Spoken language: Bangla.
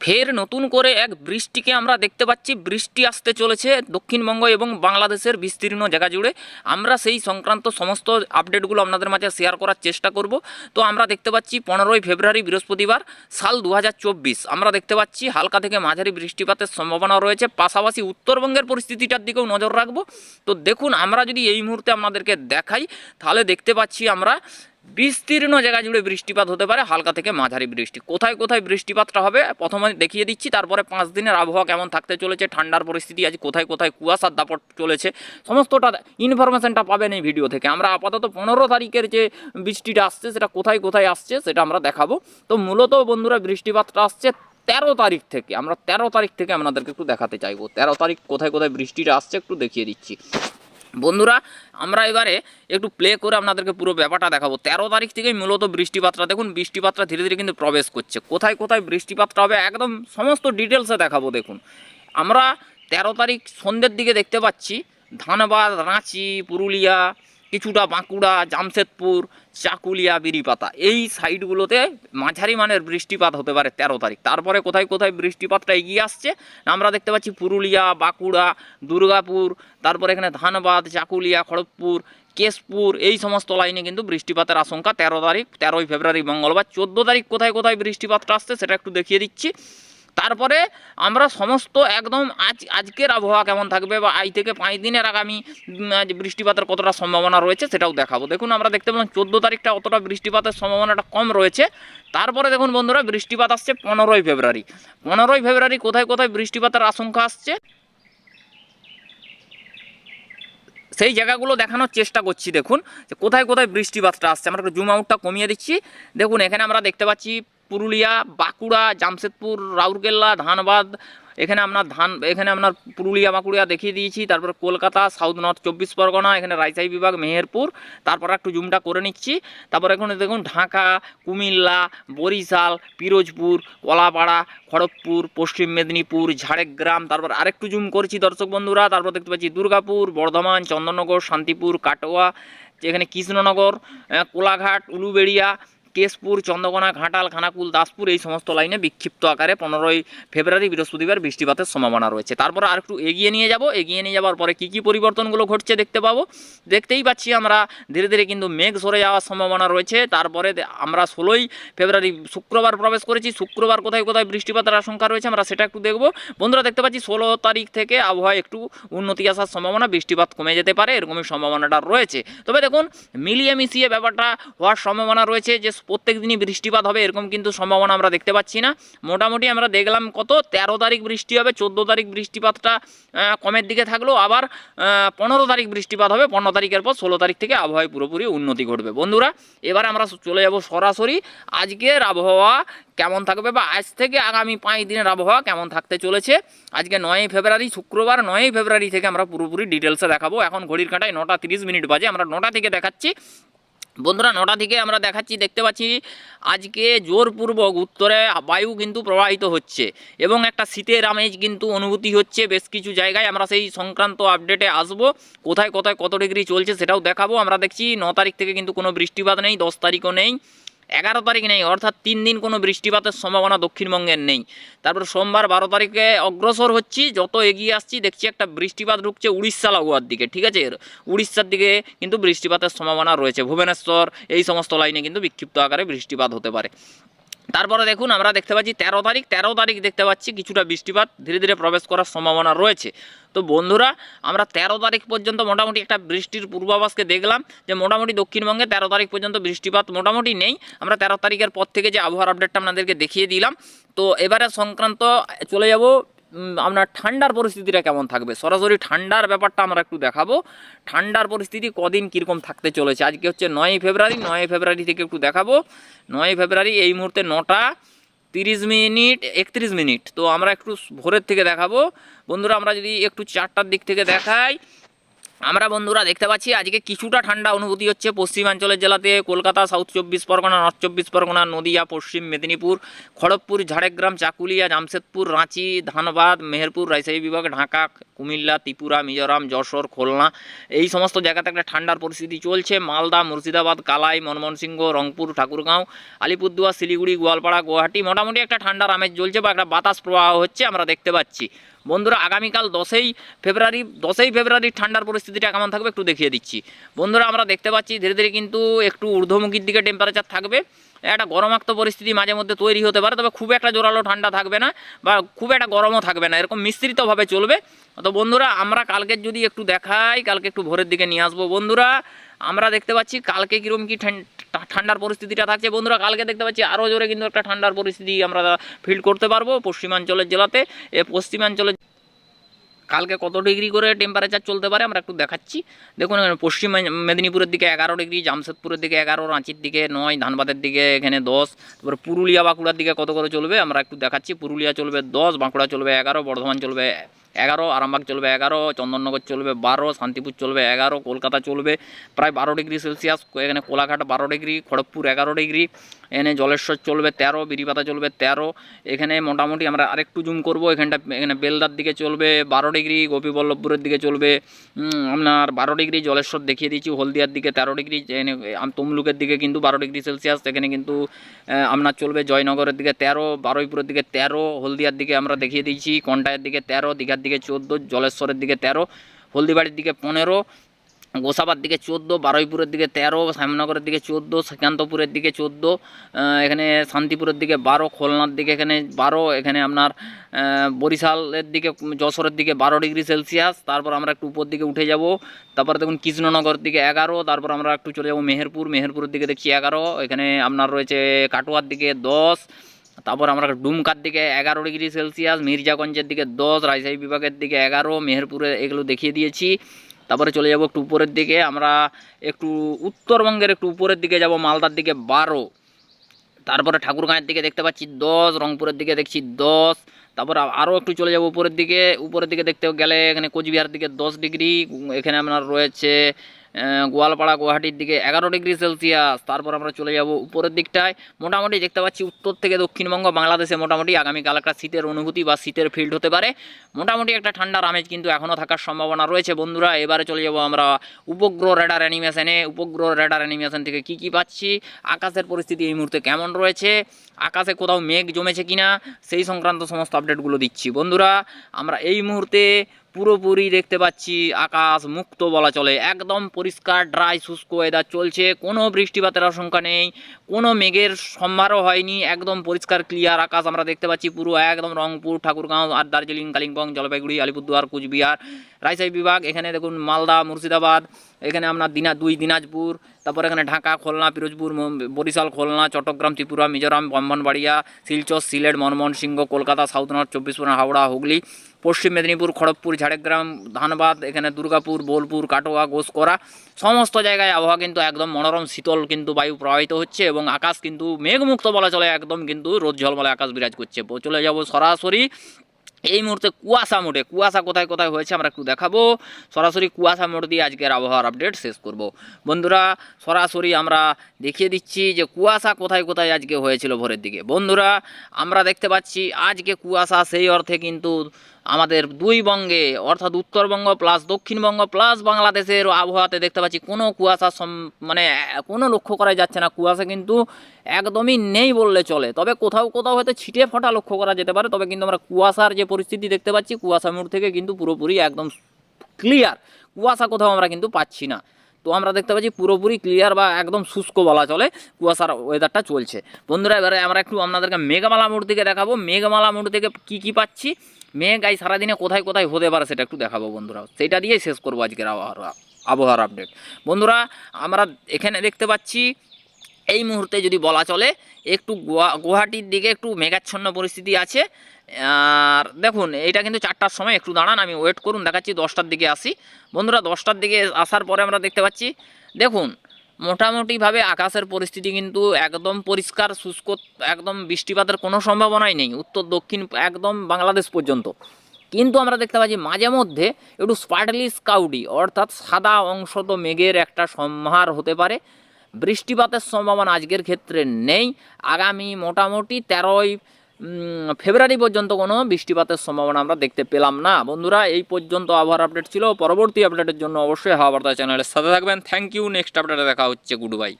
ফের নতুন করে এক বৃষ্টিকে আমরা দেখতে পাচ্ছি। বৃষ্টি আসতে চলেছে দক্ষিণবঙ্গ এবং বাংলাদেশের বিস্তীর্ণ জায়গা জুড়ে। আমরা সেই সংক্রান্ত সমস্ত আপডেটগুলো আপনাদের মাঝে শেয়ার করার চেষ্টা করব। তো আমরা দেখতে পাচ্ছি পনেরোই ফেব্রুয়ারি, বৃহস্পতিবার, সাল দু হাজার চব্বিশ। আমরা দেখতে পাচ্ছি হালকা থেকে মাঝারি বৃষ্টিপাতের সম্ভাবনা রয়েছে। পাশাপাশি উত্তরবঙ্গের পরিস্থিতিটার দিকেও নজর রাখব। তো দেখুন, আমরা যদি এই মুহূর্তে আপনাদেরকে দেখাই, তাহলে দেখতে পাচ্ছি আমরা বিস্তীর্ণ জায়গা জুড়ে বৃষ্টিপাত হতে পারে, হালকা থেকে মাঝারি বৃষ্টি। কোথায় কোথায় বৃষ্টিপাতটা হবে, প্রথমে দেখিয়ে দিচ্ছি, তারপরে পাঁচ দিনের আবহাওয়া কেমন থাকতে চলেছে, ঠান্ডার পরিস্থিতি আজ কোথায় কোথায়, কুয়াশার দাপট চলেছে, সমস্তটা ইনফরমেশনটা পাবেন এই ভিডিও থেকে। আমরা আপাতত পনেরো তারিখের যে বৃষ্টিটা আসছে, সেটা কোথায় কোথায় আসছে, সেটা আমরা দেখাবো। তো মূলত বন্ধুরা, বৃষ্টিপাতটা আসছে তেরো তারিখ থেকে। আমরা তেরো তারিখ থেকে আপনাদেরকে একটু দেখাতে চাইব। তেরো তারিখ কোথায় কোথায় বৃষ্টিটা আসছে, একটু দেখিয়ে দিচ্ছি। বন্ধুরা, আমরা এবারে একটু প্লে করে আপনাদেরকে পুরো ব্যাপারটা দেখাবো। তেরো তারিখ থেকেই মূলত বৃষ্টিপাতটা, দেখুন, বৃষ্টিপাতটা ধীরে ধীরে কিন্তু প্রবেশ করছে। কোথায় কোথায় বৃষ্টিপাতটা হবে একদম সমস্ত ডিটেলসে দেখাবো, দেখুন। আমরা তেরো তারিখ সন্ধ্যের দিকে দেখতে পাচ্ছি, ধানবাদ, রাঁচি, পুরুলিয়া কিছুটা বাঁকুড়া, জামশেদপুর, চাকুলিয়া, বিরিপাতা। এই সাইডগুলোতে মাঝারি মানের বৃষ্টিপাত হতে পারে তেরো তারিখ। তারপরে কোথায় কোথায় বৃষ্টিপাতটা এগিয়ে আসছে আমরা দেখতে পাচ্ছি পুরুলিয়া, বাঁকুড়া, দুর্গাপুর, তারপরে এখানে ধানবাদ, চাকুলিয়া, খড়গপুর, কেশপুর, এই সমস্ত লাইনে কিন্তু বৃষ্টিপাতের আশঙ্কা তেরো তারিখ, তেরোই ফেব্রুয়ারি, মঙ্গলবার। চোদ্দ তারিখ কোথায় কোথায় বৃষ্টিপাতটা আসছে সেটা একটু দেখিয়ে দিচ্ছি। তারপরে আমরা সমস্ত একদম আজ, আজকের আবহাওয়া কেমন থাকবে বা আজ থেকে পাঁচ দিনের আগামী বৃষ্টিপাতের কতটা সম্ভাবনা রয়েছে সেটাও দেখাবো। দেখুন, আমরা দেখতে পেলাম চোদ্দ তারিখটা অতটা বৃষ্টিপাতের সম্ভাবনাটা কম রয়েছে। তারপরে দেখুন বন্ধুরা, বৃষ্টিপাত আসছে পনেরোই ফেব্রুয়ারি। পনেরোই ফেব্রুয়ারি কোথায় কোথায় বৃষ্টিপাতের আশঙ্কা আসছে? সেই জায়গাগুলো দেখানোর চেষ্টা করছি, দেখুন। যে কোথায় কোথায় বৃষ্টিপাতটা আসছে? আমরা একটু জুম আউটটা কমিয়ে দিচ্ছি। দেখুন, এখানে আমরা দেখতে পাচ্ছি পুরুলিয়া, বাঁকুড়া, জামশেদপুর, রাউরকেল্লা, ধানবাদ, এখানে আপনার ধান, এখানে আপনার পুরুলিয়া, বাঁকুড়া দেখিয়ে দিয়েছি, তারপর কলকাতা সাউথ নর্থ চব্বিশ পরগনা, এখানে রাজশাহী বিভাগ, মেহেরপুর, তারপর একটু জুমটা করে নিচ্ছি, তারপর এখানে দেখুন ঢাকা, কুমিল্লা, বরিশাল, পিরোজপুর, কলাপাড়া, খড়গপুর, পশ্চিম মেদিনীপুর, ঝাড়গ্রাম, তারপর আরেকটু জুম করছি দর্শক বন্ধুরা, তারপর দেখতে পাচ্ছি দুর্গাপুর, বর্ধমান, চন্দননগর, শান্তিপুর, কাটোয়া, এখানে কৃষ্ণনগর কোলাঘাট, উলুবেড়িয়া কেশপুর, চন্দ্রকোনা, ঘাটাল, খানাকুল, দাসপুর এই সমস্ত লাইনে বিক্ষিপ্ত আকারে পনেরোই ফেব্রুয়ারি বৃহস্পতিবার বৃষ্টিপাতের সম্ভাবনা রয়েছে। তারপর আর একটু এগিয়ে নিয়ে যাব। এগিয়ে নিয়ে যাওয়ার পরে কী কী পরিবর্তনগুলো ঘটছে দেখতে পাবো। দেখতেই পাচ্ছি আমরা ধীরে ধীরে কিন্তু মেঘ সরে যাওয়ার সম্ভাবনা রয়েছে। তারপরে আমরা ষোলোই ফেব্রুয়ারি শুক্রবার প্রবেশ করেছি। শুক্রবার কোথায় কোথায় বৃষ্টিপাতের আশঙ্কা রয়েছে আমরা সেটা একটু দেখব। বন্ধুরা, দেখতে পাচ্ছি ষোলো তারিখ থেকে আবহাওয়া একটু উন্নতি আসার সম্ভাবনা, বৃষ্টিপাত কমে যেতে পারে, এরকমই সম্ভাবনাটা রয়েছে। তবে দেখুন, মিলিয়ে মিশিয়ে ব্যাপারটা হওয়ার সম্ভাবনা রয়েছে যে প্রত্যেক দিনই বৃষ্টিপাত হবে, এরকম কিন্তু সম্ভাবনা আমরা দেখতে পাচ্ছি না। মোটামুটি আমরা দেখলাম কত? তেরো তারিখ বৃষ্টি হবে, চোদ্দ তারিখ বৃষ্টিপাতটা কমের দিকে থাকলেও আবার পনেরো তারিখ বৃষ্টিপাত হবে, পনেরো তারিখের পর ষোলো তারিখ থেকে আবহাওয়ায় পুরোপুরি উন্নতি ঘটবে। বন্ধুরা, এবার আমরা চলে যাব সরাসরি। আজকের আবহাওয়া কেমন থাকবে বা আজ থেকে আগামী পাঁচ দিনের আবহাওয়া কেমন থাকতে চলেছে? আজকে নয়ই ফেব্রুয়ারি, শুক্রবার নয়ই ফেব্রুয়ারি থেকে আমরা পুরোপুরি ডিটেলসে দেখাবো। এখন ঘড়ির কাঁটায় নটা তিরিশ মিনিট বাজে, আমরা নটা থেকে দেখাচ্ছি। বন্ধুরা, নটা থেকে আমরা দেখাচ্ছি, দেখতে পাচ্ছি আজকে জোরপূর্বক উত্তরে বায়ু কিন্তু প্রবাহিত হচ্ছে এবং একটা শীতের আমেজ কিন্তু অনুভূতি হচ্ছে বেশ কিছু জায়গায়। আমরা সেই সংক্রান্ত আপডেটে আসব, কোথায় কোথায় কত ডিগ্রি চলছে সেটাও দেখাবো। আমরা দেখছি ন তারিখ থেকে কিন্তু কোনো বৃষ্টিপাত নেই, দশ তারিখও নেই। এগারো তারিখ নেই, অর্থাৎ তিন দিন কোনো বৃষ্টিপাতের সম্ভাবনা দক্ষিণবঙ্গের নেই। তারপর সোমবার বারো তারিখে অগ্রসর হচ্ছি, যত এগিয়ে আসছি দেখছি একটা বৃষ্টিপাত ঢুকছে উড়িষ্যা লাগোয়ার দিকে, ঠিক আছে? উড়িষ্যার দিকে কিন্তু বৃষ্টিপাতের সম্ভাবনা রয়েছে। ভুবনেশ্বর, এই সমস্ত লাইনে কিন্তু বিক্ষিপ্ত আকারে বৃষ্টিপাত হতে পারে। তারপরে দেখুন, আমরা দেখতে পাচ্ছি তেরো তারিখ তেরো তারিখ দেখতে পাচ্ছি কিছুটা বৃষ্টিপাত, ধীরে ধীরে প্রবেশ করার সম্ভাবনা রয়েছে। তো বন্ধুরা, আমরা তেরো তারিখ পর্যন্ত মোটামুটি একটা বৃষ্টির পূর্বাভাসকে দেখলাম যে মোটামুটি দক্ষিণবঙ্গে তেরো তারিখ পর্যন্ত বৃষ্টিপাত মোটামুটি নেই। আমরা তেরো তারিখের পর থেকে যে আবহাওয়ার আপডেটটা আপনাদেরকে দেখিয়ে দিলাম। তো এবারে সংক্রান্ত চলে যাব আপনার ঠান্ডার পরিস্থিতিটা কেমন থাকবে? সরাসরি ঠান্ডার ব্যাপারটা আমরা একটু দেখাবো। ঠান্ডার পরিস্থিতি কদিন কীরকম থাকতে চলেছে? আজকে হচ্ছে নয়ই ফেব্রুয়ারি নয়ই ফেব্রুয়ারি থেকে একটু দেখাবো। নয়ই ফেব্রুয়ারি এই মুহূর্তে নটা তিরিশ মিনিট, একত্রিশ মিনিট। তো আমরা একটু ভোরের থেকে দেখাবো। বন্ধুরা, আমরা যদি একটু চারটার দিক থেকে দেখাই আমরা বন্ধুরা দেখতে পাচ্ছি আজকে কিছুটা ঠান্ডা অনুভূতি হচ্ছে পশ্চিমাঞ্চলের জেলাতে, কলকাতা সাউথ চব্বিশ পরগনা নর্থ চব্বিশ পরগনা, নদিয়া, পশ্চিম মেদিনীপুর, খড়গপুর, ঝাড়গ্রাম, চাকুলিয়া, জামশেদপুর, রাঁচি, ধানবাদ, মেহেরপুর, রাজশাহী বিভাগ, ঢাকা, কুমিল্লা, ত্রিপুরা, মিজোরাম, যশোর, খুলনা, এই সমস্ত জায়গাতে একটা ঠান্ডার পরিস্থিতি চলছে। মালদা, মুর্শিদাবাদ, কালাই ময়মনসিংহ রংপুর, ঠাকুরগাঁও, আলিপুরদুয়ার, শিলিগুড়ি, গোয়ালপাড়া, গুয়াহাটি, মোটামুটি একটা ঠান্ডার আমেজ চলছে বা একটা বাতাস প্রবাহ হচ্ছে আমরা দেখতে পাচ্ছি। বন্ধুরা, আগামীকাল দশই ফেব্রুয়ারি, দশই ফেব্রুয়ারির ঠান্ডার পরিস্থিতিটা কেমন থাকবে একটু দেখিয়ে দিচ্ছি। বন্ধুরা, আমরা দেখতে পাচ্ছি ধীরে ধীরে কিন্তু একটু ঊর্ধ্বমুখীর দিকে টেম্পারেচার থাকবে। একটা গরমাক্ত পরিস্থিতি মাঝে মধ্যে তৈরি হতে পারে, তবে খুব একটা জোরালো ঠান্ডা থাকবে না বা খুব একটা গরমও থাকবে না, এরকম মিশ্রিতভাবে চলবে। তো বন্ধুরা, আমরা কালকে যদি একটু দেখাই, কালকে একটু ভোরের দিকে নিয়ে আসব। বন্ধুরা, আমরা দেখতে পাচ্ছি কালকে কীরকম কী ঠান- ঠান্ডার পরিস্থিতিটা থাকছে। বন্ধুরা, কালকে দেখতে পাচ্ছি আরও জোরে কিন্তু একটা ঠান্ডার পরিস্থিতি আমরা ফিল করতে পারব পশ্চিমাঞ্চলের জেলাতে। এ পশ্চিমাঞ্চলের কালকে কত ডিগ্রি করে টেম্পারেচার চলতে পারে আমরা একটু দেখাচ্ছি। দেখুন পশ্চিম মেদিনীপুরের দিকে এগারো ডিগ্রি, জামশেদপুরের দিকে এগারো, রাঁচির দিকে নয়, ধানবাদের দিকে এখানে দশ, তারপরে পুরুলিয়া, বাঁকুড়ার দিকে কত করে চলবে আমরা একটু দেখাচ্ছি। পুরুলিয়া চলবে দশ, বাঁকুড়া চলবে এগারো, বর্ধমান চলবে এগারো, আরামবাগ চলবে এগারো, চন্দননগর চলবে বারো, শান্তিপুর চলবে এগারো, কলকাতা চলবে প্রায় বারো ডিগ্রি সেলসিয়াস, এখানে কোলাঘাট বারো ডিগ্রি, খড়গপুর এগারো ডিগ্রি, এখানে জলেশ্বর চলবে তেরো বিরিপাতা চলবে তেরো, এখানে মোটামুটি আমরা আরেকটু জুম করব, এখানটা, এখানে বেলদার দিকে চলবে বারো ডিগ্রি, গোপীবল্লভপুরের দিকে চলবে আপনার বারো ডিগ্রি, জলেশ্বর দেখিয়ে দিচ্ছি, হলদিয়ার দিকে তেরো ডিগ্রি তমলুকের দিকে কিন্তু বারো ডিগ্রি সেলসিয়াস, এখানে কিন্তু আপনার চলবে জয়নগরের দিকে তেরো, বারুইপুরের দিকে তেরো, হলদিয়ার দিকে আমরা দেখিয়ে দিচ্ছি কন্টায়ের দিকে তেরো, দীঘার দিকে চোদ্দ, জলেশ্বরের দিকে তেরো, হলদিবাড়ির দিকে পনেরো, গোসাবার দিকে চোদ্দ, বারুইপুরের দিকে তেরো, শ্যামনগরের দিকে চোদ্দ শ্রীকান্তপুরের দিকে চোদ্দ এখানে শান্তিপুরের দিকে বারো, খুলনার দিকে এখানে বারো, এখানে আপনার বরিশালের দিকে, যশোরের দিকে বারো ডিগ্রি সেলসিয়াস, তারপর আমরা একটু উপর দিকে উঠে যাব, তারপর দেখুন কৃষ্ণনগর দিকে এগারো, তারপর আমরা একটু চলে যাব মেহেরপুর, মেহেরপুরের দিকে দেখছি এগারো, এখানে আপনার রয়েছে কাটোয়ার দিকে দশ তারপর আমরা ডুমকার দিকে এগারো ডিগ্রি সেলসিয়াস, মির্জাগঞ্জের দিকে দশ, রাজশাহী বিভাগের দিকে এগারো, মেহেরপুরে এগুলো দেখিয়ে দিয়েছি। তারপরে চলে যাব একটু উপরের দিকে, আমরা একটু উত্তরবঙ্গের একটু উপরের দিকে যাব, মালদার দিকে বারো। তারপরে ঠাকুরগাঁয়ের দিকে দেখতে পাচ্ছি দশ, রংপুরের দিকে দেখছি দশ। তারপর আরও একটু চলে যাব উপরের দিকে উপরের দিকে দেখতে গেলে এখানে কোচবিহার দিকে দশ ডিগ্রি এখানে আপনার রয়েছে গোয়ালপাড়া, গুয়াহাটির দিকে এগারো ডিগ্রি সেলসিয়াস। তারপর আমরা চলে যাব উপরের দিকটায়। মোটামুটি দেখতে পাচ্ছি উত্তর থেকে দক্ষিণবঙ্গ বাংলাদেশে মোটামুটি আগামীকাল একটা শীতের অনুভূতি বা শীতের ফিল্ড হতে পারে। মোটামুটি একটা ঠান্ডার আমেজ কিন্তু এখনও থাকার সম্ভাবনা রয়েছে বন্ধুরা। এবারে চলে যাব আমরা উপগ্রহ রেডার অ্যানিমেশনে উপগ্রহ রেডার অ্যানিমেশন থেকে কি কি পাচ্ছি? আকাশের পরিস্থিতি এই মুহূর্তে কেমন রয়েছে? আকাশে কোথাও মেঘ জমেছে কিনা? সেই সংক্রান্ত সমস্ত আপডেটগুলো দিচ্ছি। বন্ধুরা, আমরা এই মুহূর্তে পুরোপুরি দেখতে পাচ্ছি আকাশ মুক্ত বলা চলে। একদম পরিষ্কার ড্রাই শুষ্ক ওয়েদার চলছে। কোনো বৃষ্টিপাতের আশঙ্কা নেই। কোনো মেঘের সম্ভারও হয়নি। একদম পরিষ্কার ক্লিয়ার আকাশ আমরা দেখতে পাচ্ছি পুরো। একদম রংপুর, ঠাকুরগাঁও, আর দার্জিলিং, কালিম্পং, জলপাইগুড়ি, আলিপুরদুয়ার, কুচবিহার। রাজশাহী বিভাগ, এখানে দেখুন মালদা, মুর্শিদাবাদ, এখানে আপনার দিনা, দুই দিনাজপুর, তারপর এখানে ঢাকা, খুলনা, পিরোজপুর বরিশাল, খুলনা, চট্টগ্রাম, ত্রিপুরা, মিজোরাম, ব্রাহ্মণবাড়িয়া, শিলচর, সিলেট ময়মনসিংহ কলকাতা, সাউথ নর্থ, চব্বিশ পরগনা, হাওড়া, হুগলি, পশ্চিম মেদিনীপুর, খড়গপুর, ঝাড়গ্রাম, ধানবাদ, এখানে দুর্গাপুর, বোলপুর, কাটোয়া, গোসকরা, সমস্ত জায়গায় আবহাওয়া কিন্তু একদম মনোরম, শীতল কিন্তু বায়ু প্রবাহিত হচ্ছে এবং আকাশ কিন্তু মেঘমুক্ত বলা চলে, একদম কিন্তু রোদ ঝলমলে আকাশ বিরাজ করছে। চলে যাব সরাসরি এই মুহূর্তে কুয়াশা মোডে, কুয়াশা কোথায় কোথায় হয়েছে আমরা একটু দেখাবো। সরাসরি কুয়াশা মোড দিয়ে আজকের আবহাওয়ার আপডেট শেষ করব। বন্ধুরা, সরাসরি আমরা দেখিয়ে দিচ্ছি যে কুয়াশা কোথায় কোথায় আজকে হয়েছিল ভোরের দিকে। বন্ধুরা, আমরা দেখতে পাচ্ছি আজকে কুয়াশা সেই অর্থে কিন্তু আমাদের দুই বঙ্গে, অর্থাৎ উত্তরবঙ্গ প্লাস দক্ষিণবঙ্গ প্লাস বাংলাদেশের আবহাওয়াতে দেখতে পাচ্ছি কোনো কুয়াশা মানে কোনো লক্ষ্য করা যাচ্ছে না। কুয়াশা কিন্তু একদমই নেই বললে চলে। তবে কোথাও কোথাও হয়তো ছিটে ফোটা লক্ষ্য করা যেতে পারে। তবে কিন্তু আমরা কুয়াশার যে পরিস্থিতি দেখতে পাচ্ছি, কুয়াশা মোড় থেকে কিন্তু পুরোপুরি একদম ক্লিয়ার কুয়াশা কোথাও আমরা কিন্তু পাচ্ছি না। তো আমরা দেখতে পাচ্ছি পুরোপুরি ক্লিয়ার বা একদম শুষ্ক বলা চলে। কুয়াশার ওয়েদারটা চলছে। বন্ধুরা, এবারে আমরা একটু আপনাদেরকে মেঘমালা মোড় থেকে দেখাবো। মেঘমালা মোড় থেকে কি কি পাচ্ছি? মেঘ আই সারাদিনে কোথায় কোথায় হতে পারে সেটা একটু দেখাবো বন্ধুরা। সেটা দিয়েই শেষ করব আজকের আবহাওয়া আবহাওয়ার আপডেট বন্ধুরা, আমরা এখানে দেখতে পাচ্ছি এই মুহূর্তে যদি বলা চলে, একটু গুয়া- গুয়াহাটির দিকে একটু মেঘাচ্ছন্ন পরিস্থিতি আছে। আর দেখুন, এইটা কিন্তু চারটার সময়, একটু দাঁড়ান, আমি ওয়েট করুন, দেখাচ্ছি, দশটার দিকে আসি। বন্ধুরা, দশটার দিকে আসার পরে আমরা দেখতে পাচ্ছি, দেখুন, মোটামুটিভাবে আকাশের পরিস্থিতি কিন্তু একদম পরিষ্কার, শুষ্ক, একদম বৃষ্টিপাতের কোনো সম্ভাবনাই নেই, উত্তর, দক্ষিণ, একদম বাংলাদেশ পর্যন্ত। কিন্তু আমরা দেখতে পাচ্ছি, মাঝে মধ্যে একটু স্পার্টলি স্কাউডি অর্থাৎ সাদা অংশ তো মেঘের একটা সম্ভার হতে পারে। বৃষ্টিপাতের সম্ভাবনা আজকের ক্ষেত্রে নেই। আগামী মোটামুটি তেরোই ফেব্রুয়ারি পর্যন্ত কোনো বৃষ্টিপাতের সম্ভাবনা আমরা দেখতে পেলাম না। বন্ধুরা, এই পর্যন্ত আবহাওয়ার আপডেট ছিল। পরবর্তী আপডেটের জন্য অবশ্যই হাওয়া বার্তা চ্যানেলের সাথে থাকবেন। থ্যাংক ইউ নেক্সট আপডেটে দেখা হচ্ছে। Good bye